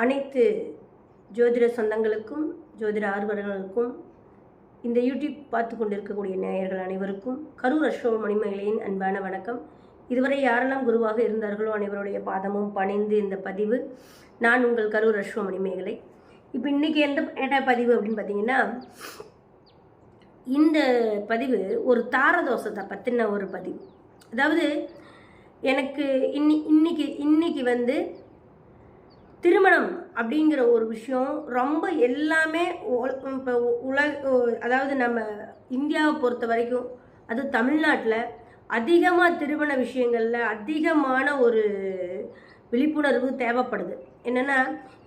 அனைத்து ஜோதிட சொந்தங்களுக்கும் ஜோதிட ஆர்வலர்களுக்கும் இந்த யூடியூப் பார்த்து கொண்டிருக்கக்கூடிய நேயர்கள் அனைவருக்கும் கரூர் அசோக மணிமகளின் அன்பான வணக்கம். இதுவரை யாரெல்லாம் குருவாக இருந்தார்களோ அனைவருடைய பாதமும் பணிந்து இந்த பதிவு. நான் உங்கள் கரூர் அஸ்வ மணிமேகலை. இப்போ இன்றைக்கி எந்த என்ன பதிவு அப்படின்னு பார்த்தீங்கன்னா இந்த பதிவு ஒரு தாரதோஷத்தை பற்றின ஒரு பதிவு. அதாவது எனக்கு இன்னி இன்னைக்கு இன்னைக்கு வந்து திருமணம் அப்படிங்கிற ஒரு விஷயம் ரொம்ப எல்லாமே இப்போ உலக அதாவது நம்ம இந்தியாவை பொறுத்த வரைக்கும் அது தமிழ்நாட்டில் அதிகமாக திருமண விஷயங்களில் அதிகமான ஒரு விழிப்புணர்வு தேவைப்படுது. என்னென்னா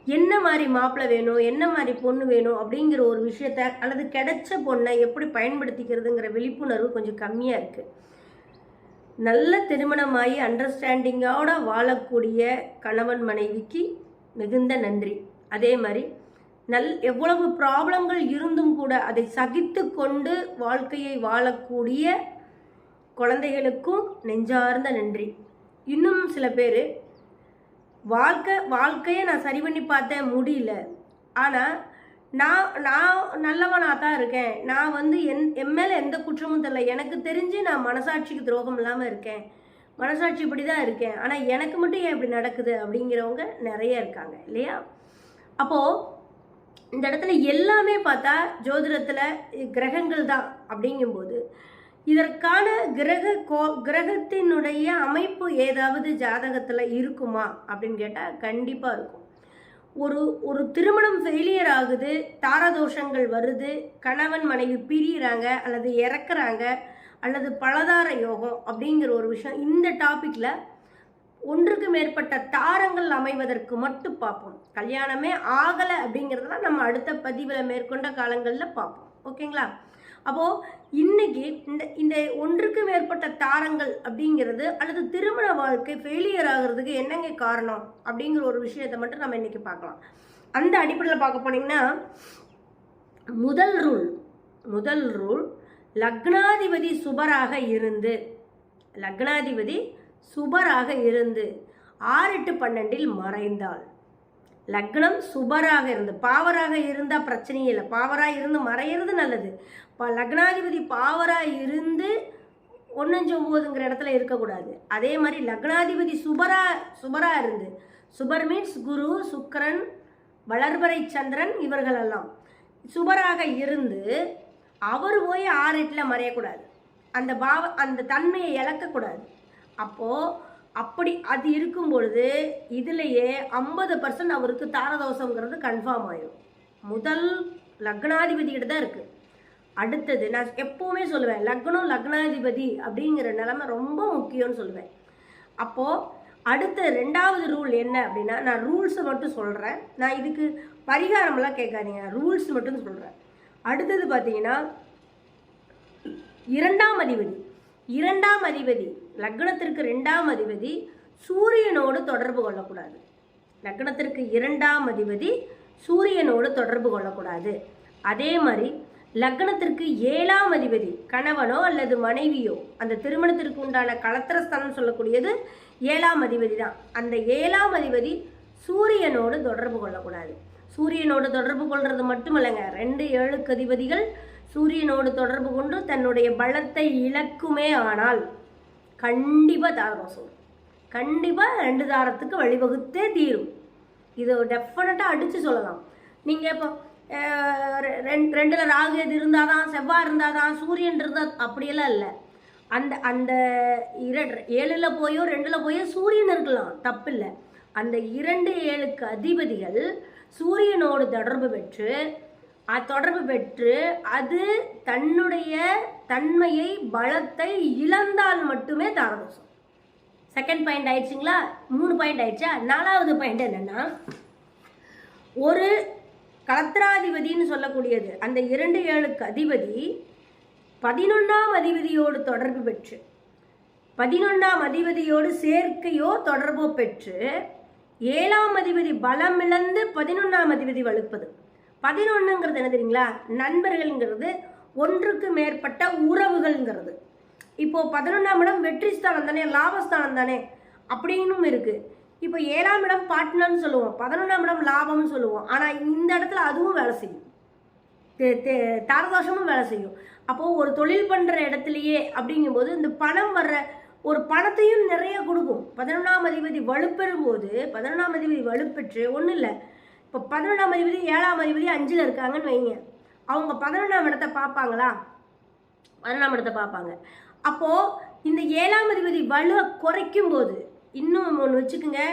என்ன மாதிரி மாப்பிள்ளை வேணும் என்ன மாதிரி பொண்ணு வேணும் அப்படிங்கிற ஒரு விஷயத்த அல்லது கிடைச்ச பொண்ணை எப்படி பயன்படுத்திக்கிறதுங்கிற விழிப்புணர்வு கொஞ்சம் கம்மியாக இருக்குது நல்ல திருமணமாகி அண்டர்ஸ்டாண்டிங்கோட வாழக்கூடிய கணவன் மனைவிக்கு மிகுந்த நன்றி. அதே மாதிரி நல் எவ்வளவு ப்ராப்ளங்கள் இருந்தும் கூட அதை சகித்து கொண்டு வாழ்க்கையை வாழக்கூடிய குழந்தைகளுக்கும் நெஞ்சார்ந்த நன்றி. இன்னும் சில பேர் வாழ்க்கை வாழ்க்கையை நான் சரி பண்ணி பார்த்தேன் முடியல. ஆனால் நான் நான் நல்லவனாக தான் இருக்கேன். நான் வந்து என் என் மேலே எந்த குற்றமும் தெரியல. எனக்கு தெரிஞ்சு நான் மனசாட்சிக்கு துரோகம் இல்லாமல் இருக்கேன். மனசாட்சி இப்படி தான் இருக்கேன். ஆனால் எனக்கு மட்டும் ஏன் இப்படி நடக்குது அப்படிங்கிறவங்க நிறைய இருக்காங்க இல்லையா? அப்போது இந்த இடத்துல எல்லாமே பார்த்தா ஜோதிடத்தில் கிரகங்கள் தான் அப்படிங்கும்போது இதற்கான கிரக கோ கிரகத்தினுடைய அமைப்பு ஏதாவது ஜாதகத்தில் இருக்குமா அப்படின்னு கேட்டால் கண்டிப்பாக இருக்கும். ஒரு ஒரு திருமணம் ஃபெயிலியர் ஆகுது தாரதோஷங்கள் வருது கணவன் மனைவி பிரியிறாங்க அல்லது இறக்குறாங்க அல்லது பலதார யோகம் அப்படிங்கிற ஒரு விஷயம் இந்த டாப்பிக்கில் ஒன்றுக்கு மேற்பட்ட தாரங்கள் அமைவதற்கு மட்டும் பார்ப்போம். கல்யாணமே ஆகலை அப்படிங்கிறதெல்லாம் நம்ம அடுத்த பதிவில் மேற்கொண்ட காலங்களில் பார்ப்போம். ஓகேங்களா? அப்போது இன்னைக்கு இந்த இந்த ஒன்றுக்கு மேற்பட்ட தாரங்கள் அப்படிங்கிறது அல்லது திருமண வாழ்க்கை ஃபெயிலியர் ஆகிறதுக்கு என்னங்க காரணம் அப்படிங்கிற ஒரு விஷயத்தை மட்டும் நம்ம இன்னைக்கு பார்க்கலாம். அந்த அடிப்படையில் பார்க்க போனீங்கன்னா முதல் ரூல் முதல் ரூல் லக்னாதிபதி சுபராக இருந்து. லக்னாதிபதி சுபராக இருந்து. ஆறு எட்டு பன்னெண்டில் மறைந்தாள். லக்னம் சுபராக இருந்து. பாவராக இருந்தால் பிரச்சனையே இல்லை. பாவராக இருந்து மறையிறது நல்லது. இப்போ லக்னாதிபதி பாவராக இருந்து ஒன்னஞ்சு ஒம்போதுங்கிற இடத்துல இருக்கக்கூடாது. அதே மாதிரி லக்னாதிபதி சுபரா சுபராக இருந்து. சுபர் மீன்ஸ் குரு சுக்கரன் வளர்பறை சந்திரன் இவர்களெல்லாம். சுபராக இருந்து அவர் போய் ஆறு எட்டில் மறையக்கூடாது. அந்த பாவ அந்த தன்மையை இழக்கக்கூடாது. அப்போது அப்படி அது இருக்கும் பொழுது இதுலேயே ஐம்பது பர்சன்ட் அவருக்கு தாரதோஷங்கிறது கன்ஃபார்ம் ஆயிடும் முதல் லக்னாதிபதிகிட்ட தான் இருக்குது அடுத்தது நான் எப்போவுமே சொல்லுவேன் லக்னம் லக்னாதிபதி அப்படிங்கிற நிலமை ரொம்ப முக்கியம்னு சொல்லுவேன். அப்போது அடுத்த ரெண்டாவது ரூல் என்ன அப்படின்னா நான் ரூல்ஸை மட்டும் சொல்கிறேன் நான் இதுக்கு பரிகாரமெல்லாம் கேட்காதீங்க ரூல்ஸ் மட்டும் சொல்கிறேன் அடுத்தது பார்த்தீங்கன்னா இரண்டாம் அதிபதி. இரண்டாம் அதிபதி லக்னத்திற்கு ரெண்டாம் அதிபதி சூரியனோடு தொடர்பு கொள்ளக்கூடாது. லக்னத்திற்கு இரண்டாம் அதிபதி சூரியனோடு தொடர்பு கொள்ளக்கூடாது. அதே மாதிரி லக்னத்திற்கு ஏழாம் அதிபதி கணவனோ அல்லது மனைவியோ அந்த திருமணத்திற்கு உண்டான கலத்திரஸ்தானம் சொல்லக்கூடியது ஏழாம் அதிபதி தான். அந்த ஏழாம் அதிபதி சூரியனோடு தொடர்பு கொள்ளக்கூடாது. சூரியனோடு தொடர்பு கொள்வது மட்டுமல்லங்க. ரெண்டு ஏழுக்கு அதிபதிகள் சூரியனோடு தொடர்பு கொண்டு தன்னுடைய பலத்தை இழக்குமே ஆனால் கண்டிப்பாக தாரதோஷம் கண்டிப்பாக ரெண்டு தாரத்துக்கு வழிவகுத்தே தீரும். இது டெஃபினட்டாக அடித்து சொல்லலாம். நீங்கள் இப்போ ரெண்டு ரெண்டில் ராகு எது இருந்தால் தான் செவ்வாய் இருந்தால் தான் சூரியன் இருந்தால் அப்படியெல்லாம் இல்லை. அந்த அந்த இர ஏழில் போயோ ரெண்டில் போயோ சூரியன் இருக்கலாம். தப்பில்லை. அந்த இரண்டு ஏழுக்கு அதிபதிகள் சூரியனோடு தொடர்பு பெற்று தொடர்பு பெற்று அது தன்னுடைய தன்மையை பலத்தை இழந்தால் மட்டுமே தாரதோஷம். Second point ஆயிடுச்சுங்களா? மூணு பாயிண்ட் ஆயிடுச்சா? நாலாவது பாயிண்ட் என்னன்னா ஒரு கலத்திராதிபதினு சொல்லக்கூடியது. அந்த இரண்டு ஏழுக்கு அதிபதி பதினொன்றாம் அதிபதியோடு தொடர்பு பெற்று பதினொன்றாம் அதிபதியோடு சேர்க்கையோ தொடர்போ பெற்று ஏழாம் அதிபதி பலமிழந்து பதினொன்றாம் அதிபதி வலுப்பது. பதினொன்றுங்கிறது என்ன தெரியுங்களா? நண்பர்கள்ங்கிறது ஒன்றுக்கு மேற்பட்ட உறவுகள்ங்கிறது. இப்போ பதினொன்றாம் இடம் வெற்றி ஸ்தானம் தானே லாபஸ்தானம் தானே அப்படின்னும் இருக்கு. இப்போ ஏழாம் இடம் பாட்னர்னு சொல்லுவோம் பதினொன்றாம் இடம் லாபம்னு சொல்லுவோம். ஆனால் இந்த இடத்துல அதுவும் வேலை செய்யும். தாரதோஷமும் வேலை செய்யும். அப்போது ஒரு தொழில் பண்ணுற இடத்துலையே அப்படிங்கும்போது இந்த பணம் வர்ற ஒரு பணத்தையும் நிறைய கொடுக்கும். பதினொன்றாம் அதிபதி வலுப்பெறும் போது பதினொன்றாம் அதிபதி வலுப்பெற்று ஒன்றும் இல்லை. இப்போ பதினொன்றாம் அதிபதி ஏழாம் அதிபதி அஞ்சில் இருக்காங்கன்னு வைங்க. அவங்க பதினொன்றாம் இடத்த பார்ப்பாங்களா? பதினொன்றாம் இடத்தை பார்ப்பாங்க. அப்போது இந்த ஏழாம் அதிபதி வலுவை குறைக்கும் போது இன்னும் ஒன்று வச்சுக்கோங்க.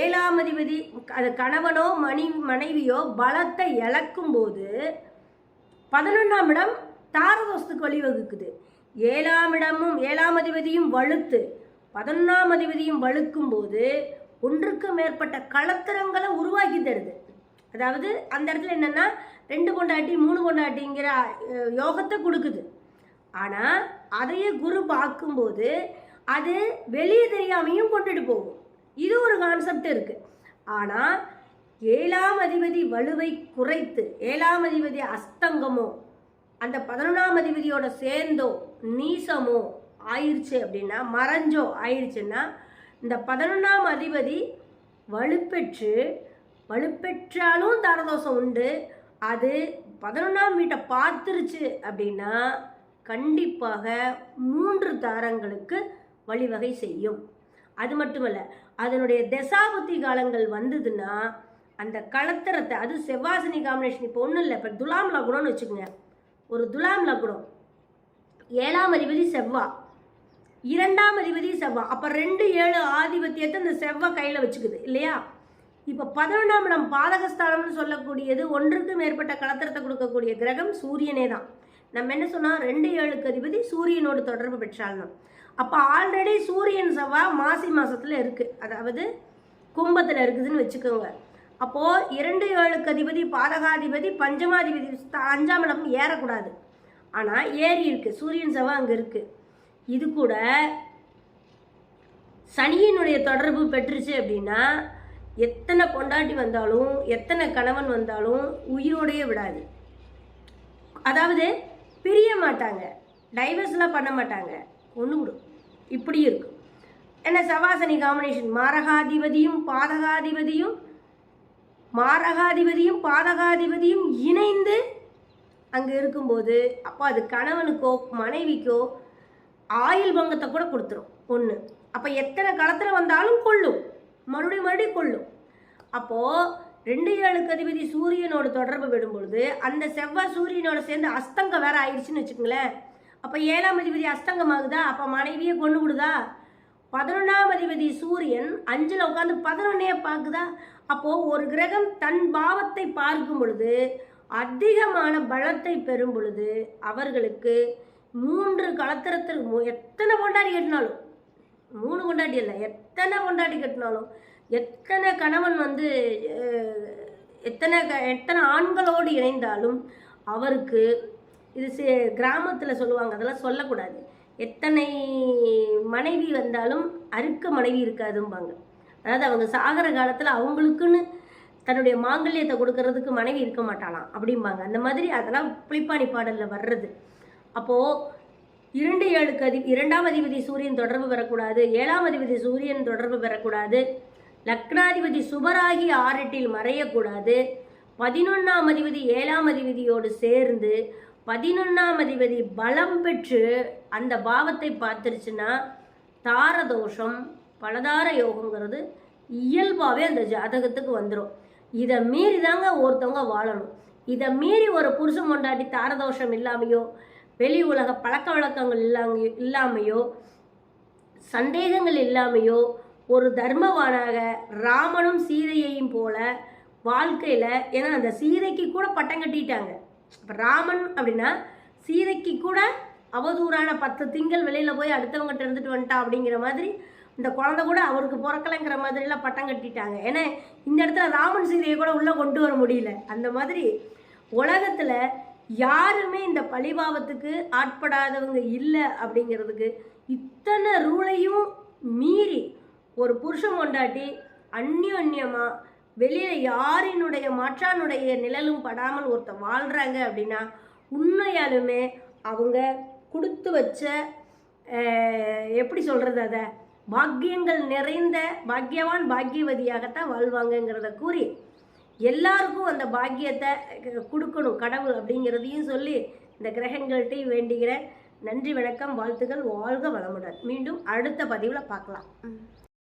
ஏழாம் அதிபதி அது கணவனோ மணி மனைவியோ பலத்தை இழக்கும் போது பதினொன்றாம் இடம் தாரதோஷத்துக்கு வழிவகுக்குது. ஏழாம் இடமும் ஏழாம் அதிபதியும் வலுத்து பதினொன்றாம் அதிபதியும் வலுக்கும் போது ஒன்றுக்கு மேற்பட்ட களத்திரங்களை உருவாக்கி தருது. அதாவது அந்த இடத்துல என்னென்னா ரெண்டு கொண்டாட்டி மூணு கொண்டாட்டிங்கிற யோகத்தை கொடுக்குது. ஆனால் அதையே குரு பார்க்கும்போது அது வெளியே தெரியாமையும் கொண்டுட்டு போகும். இது ஒரு கான்செப்ட் இருக்குது ஆனால் ஏழாம் அதிபதி வலுவை குறைத்து ஏழாம் அதிபதி அஸ்தங்கமோ அந்த பதினொன்றாம் அதிபதியோட சேர்ந்தோ நீசமோ ஆயிடுச்சு அப்படின்னா மறைஞ்சோ ஆயிடுச்சுன்னா இந்த பதினொன்றாம் அதிபதி வலுப்பெற்று வலுப்பெற்றாலும் தாரதோஷம் உண்டு. அது பதினொன்றாம் வீட்டை பார்த்துருச்சு அப்படின்னா கண்டிப்பாக மூன்று தாரங்களுக்கு வழிவகை செய்யும். அது மட்டுமல்ல அதனுடைய தசாபுத்தி காலங்கள் வந்ததுன்னா அந்த களத்திரத்தை அது செவ்வாசினி காம்பினேஷன் இப்போ ஒன்றும் இல்லை இப்போ துலாம் லக்னம்னு வச்சுக்கோங்க. ஒரு துலாம் லக்னம். ஏழாம் அதிபதி செவ்வா. இரண்டாம் அதிபதி செவ்வா. அப்போ ரெண்டு ஏழு ஆதிபத்தியத்தை இந்த செவ்வா கையில் வச்சுக்குது இல்லையா? இப்போ பதினொன்றாம் இடம் பாதகஸ்தானம்னு சொல்லக்கூடியது ஒன்றுக்கு மேற்பட்ட கலத்திரத்தை கொடுக்கக்கூடிய கிரகம் சூரியனே தான். நம்ம என்ன சொன்னால் ரெண்டு ஏழுக்கு அதிபதி சூரியனோடு தொடர்பு பெற்றாலும் அப்போ ஆல்ரெடி சூரியன் செவ்வா மாசி மாதத்தில் இருக்குது அதாவது கும்பத்தில் இருக்குதுன்னு வச்சுக்கோங்க. அப்போது இரண்டு ஏழுக்கு அதிபதி பாதகாதிபதி பஞ்சமாதிபதி அஞ்சாம் இடம் ஏறக்கூடாது. ஆனால் ஏறி இருக்கு. சூரியன் செவ்வாய் அங்கே இருக்கு. இது கூட சனியினுடைய தொடர்பு பெற்றுச்சு அப்படின்னா எத்தனை பொண்டாட்டி வந்தாலும் எத்தனை கணவன் வந்தாலும் உயிரோடையே விடாது. அதாவது பிரிய மாட்டாங்க. டைவர்ஸ்லாம் பண்ண மாட்டாங்க. ஒன்று விடும் இப்படி இருக்கும் என்ன சவாசனி காம்பினேஷன் மாரகாதிபதியும் பாதகாதிபதியும் மாரகாதிபதியும் பாதகாதிபதியும் இணைந்து அங்கே இருக்கும்போது அப்போ அது கணவனுக்கோ மனைவிக்கோ ஆயுள் பங்கத்தை கூட கொடுத்துரும். ஒன்று அப்போ எத்தனை களத்தில் வந்தாலும் கொள்ளும். மறுபடியும் மறுபடியும் கொள்ளும். அப்போது ரெண்டு ஏழுக்கு அதிபதி சூரியனோட தொடர்பு விடும் பொழுது அந்த செவ்வாய் சூரியனோட சேர்ந்து அஸ்தங்கம் வேற ஆயிடுச்சுன்னு வச்சுக்கோங்களேன். அப்போ ஏழாம் அதிபதி அஸ்தங்கம் ஆகுதா? அப்போ மனைவியே கொண்டு விடுதா? பதினொன்றாம் அதிபதி சூரியன் அஞ்சில் உட்காந்து பதினொன்னே பார்க்குதா அப்போது ஒரு கிரகம் தன் பாவத்தை பார்க்கும் பொழுது அதிகமான பலத்தை பெறும் பொழுது அவர்களுக்கு மூன்று களத்திரத்தில் மு- எத்தனை கொண்டாடி கட்டினாலும் மூணு கொண்டாடி இல்லை எத்தனை கொண்டாடி கட்டினாலும் எத்தனை கணவன் வந்து எத்தனை க- எத்தனை ஆண்களோடு இணைந்தாலும் அவருக்கு இது கிராமத்தில் சொல்லுவாங்க அதெல்லாம் சொல்லக்கூடாது. எத்தனை மனைவி வந்தாலும் அறுக்க மனைவி இருக்காதும்பாங்க. அதாவது அவங்க சாகிற காலத்தில் அவங்களுக்குன்னு தன்னுடைய மாங்கல்யத்தை கொடுக்கறதுக்கு மனைவி இருக்க மாட்டாளாம் அப்படிம்பாங்க. அந்த மாதிரி அதெல்லாம் புளிப்பாணி பாடலில் வர்றது. அப்போது இரண்டு ஏழுக்கு அதி இரண்டாம் அதிபதி சூரியன் தொடர்பு பெறக்கூடாது ஏழாம் அதிபதி சூரியன் தொடர்பு பெறக்கூடாது லக்னாதிபதி சுபராகி ஆரெட்டில் மறையக்கூடாது பதினொன்றாம் அதிபதி ஏழாம் அதிபதியோடு சேர்ந்து பதினொன்றாம் அதிபதி பலம் பெற்று அந்த பாவத்தை பார்த்துருச்சுன்னா தாரதோஷம் பலதார யோகங்கிறது இயல்பாகவே அந்த ஜாதகத்துக்கு வந்துடும் இதை மீறி தாங்க ஒருத்தவங்க வாழணும். இதை மீறி ஒரு புருஷன் கொண்டாடி தாரதோஷம் இல்லாமையோ வெளி உலக பழக்க வழக்கங்கள் இல்லாம இல்லாமையோ சந்தேகங்கள் இல்லாமையோ ஒரு தர்மவானாக ராமனும் சீதையையும் போல வாழ்க்கையில் ஏன்னா அந்த சீதைக்கு கூட பட்டம் கட்டிட்டாங்க. இப்போ ராமன் அப்படின்னா சீதைக்கு கூட அவதூறான பத்து திங்கள் வெளியில் போய் அடுத்தவங்ககிட்ட இருந்துட்டு வந்துட்டா அப்படிங்கிற மாதிரி இந்த குழந்தை கூட அவருக்கு பிறக்கலைங்கிற மாதிரிலாம் பட்டம் கட்டிட்டாங்க. ஏன்னா இந்த இடத்துல ராமன் சீதையை கூட உள்ளே கொண்டு வர முடியல. அந்த மாதிரி உலகத்தில் யாருமே இந்த பழிபாவத்துக்கு ஆட்படாதவங்க இல்லை அப்படிங்கிறதுக்கு இத்தனை ரூலையும் மீறி ஒரு புருஷன் கொண்டாட்டி அந்யோன்யமாக வெளியில் யாரினுடைய மற்றானுடைய நிழலும் படாமல் ஒருத்தர் வாழ்கிறாங்க அப்படின்னா உண்மையாலுமே அவங்க கொடுத்து வச்ச எப்படி சொல்கிறது அதை? பாக்கியங்கள் நிறைந்த பாக்கியவான் பாக்கியவதியாகத்தான் வாழ்வாங்கங்கிறத கூறி எல்லாருக்கும் அந்த பாக்கியத்தை கொடுக்கணும் கடவுள் அப்படிங்கிறதையும் சொல்லி இந்த கிரகங்கள்கிட்டையும் வேண்டுகிற நன்றி வணக்கம் வாழ்த்துக்கள் வாழ்க வளமுடன். மீண்டும் அடுத்த பதிவில் பார்க்கலாம்.